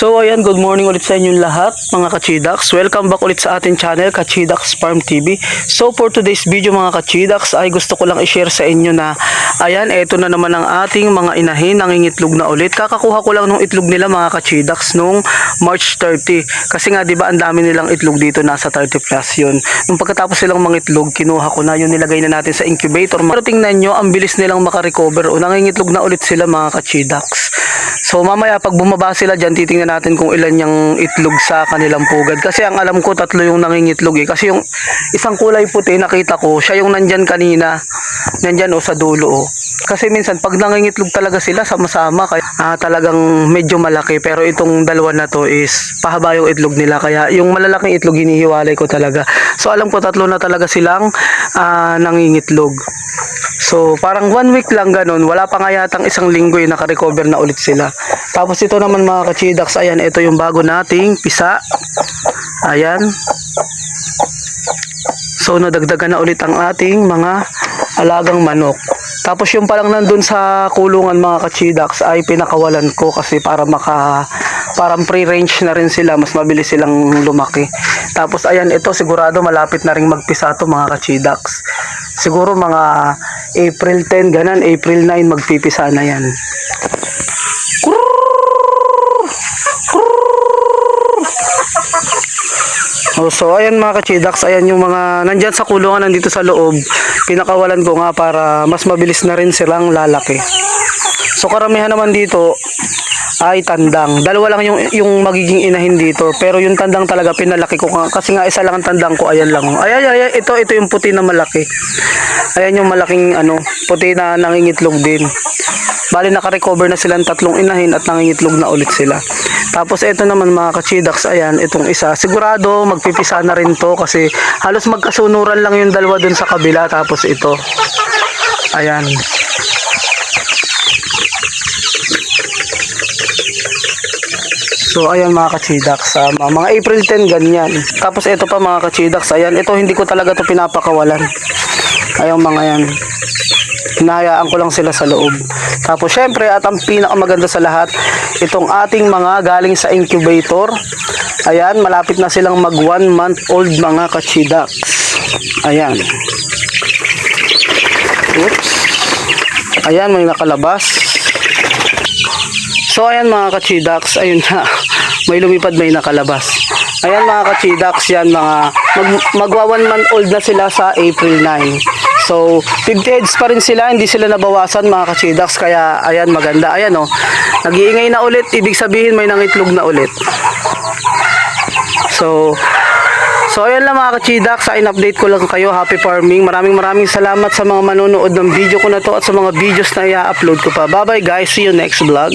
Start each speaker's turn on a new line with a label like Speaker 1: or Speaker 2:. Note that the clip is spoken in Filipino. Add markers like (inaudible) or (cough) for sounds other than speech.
Speaker 1: So ayan, good morning ulit sa inyong lahat mga kachidax. Welcome back ulit sa ating channel, Kachidax Farm TV. So for today's video mga kachidax ay gusto ko lang i-share sa inyo na ayan, eto na naman ang ating mga inahin nangingitlog na ulit. Kakakuha ko lang ng itlog nila mga kachidax nung March 30. Kasi nga 'di ba ang dami nilang itlog dito nasa 30 plus yun. Nung pagkatapos silang mangitlog, kinuha ko na yun nilagay na natin sa incubator. Pero tingnan nyo, ang bilis nilang makarecover o nangingitlog na ulit sila mga kachidax. So mamaya pag bumaba sila dyan, titingnan natin kung ilan yung itlog sa kanilang pugad. Kasi ang alam ko tatlo yung nangingitlog eh. Kasi yung isang kulay puti nakita ko, siya yung nandyan kanina. Nandyan o sa dulo o. Kasi minsan pag nangingitlog talaga sila sama-sama kaya ah, talagang medyo malaki pero itong dalawa na to is pahaba yung itlog nila kaya yung malalaking itlog hinihiwalay ko talaga. So alam ko tatlo na talaga silang ah, nangingitlog. So, parang one week lang ganun. Wala pa nga yatang isang linggo yung nakarecover na ulit sila. Tapos ito naman mga kachidax, ayan, ito yung bago nating pisa. Ayan. So, nadagdagan na ulit ang ating mga alagang manok. Tapos yung palang nandun sa kulungan mga kachidax ay pinakawalan ko kasi para maka parang pre-range na rin sila, mas mabilis silang lumaki. Tapos ayan, ito sigurado malapit na rin magpisa to mga kachidax. Siguro mga April 10, ganan, April 9 magpipisa na yan. Oh, so ayan mga kachidax, ayan yung mga nandyan sa kulungan nandito sa loob. Pinakawalan ko nga para mas mabilis na rin silang lalaki. So karamihan naman dito ay tandang. Dalawa lang yung yung magiging inahin dito, pero yung tandang talaga pinalaki ko kasi nga isa lang ang tandang ko, ayan lang. Ayan, ayan, ito ito yung puti na malaki. Ayan yung malaking ano, puti na nangingitlog din. Bali naka-recover na silang tatlong inahin at nangingitlog na ulit sila. Tapos ito naman mga kachidax, ayan, itong isa. Sigurado magpipisa na rin to kasi halos magkasunuran lang yung dalawa dun sa kabila tapos ito. Ayan. So ayan mga kachidax, um, mga April 10 ganyan. Tapos ito pa mga kachidax, ayan, ito hindi ko talaga to pinapakawalan. Ayong mga yan. Hinahayaan ko lang sila sa loob. Tapos syempre at ang pinakamaganda sa lahat, itong ating mga galing sa incubator. Ayan, malapit na silang mag 1 month old mga kachidax. Ayan. Oops. Ayan, may nakalabas. So ayan mga kachidax, ayun na. (laughs) May lumipad may nakalabas. Ayan mga kachidax, yan mga mag, magwa one month old na sila sa April 9. So 50 heads pa rin sila, hindi sila nabawasan mga kachidax kaya ayan maganda. Ayan oh. Nag-iingay na ulit, ibig sabihin may nangitlog na ulit. So So ayan lang mga kachidax, sa in-update ko lang kayo, happy farming. Maraming maraming salamat sa mga manonood ng video ko na to at sa mga videos na i-upload ko pa. Bye bye guys, see you next vlog.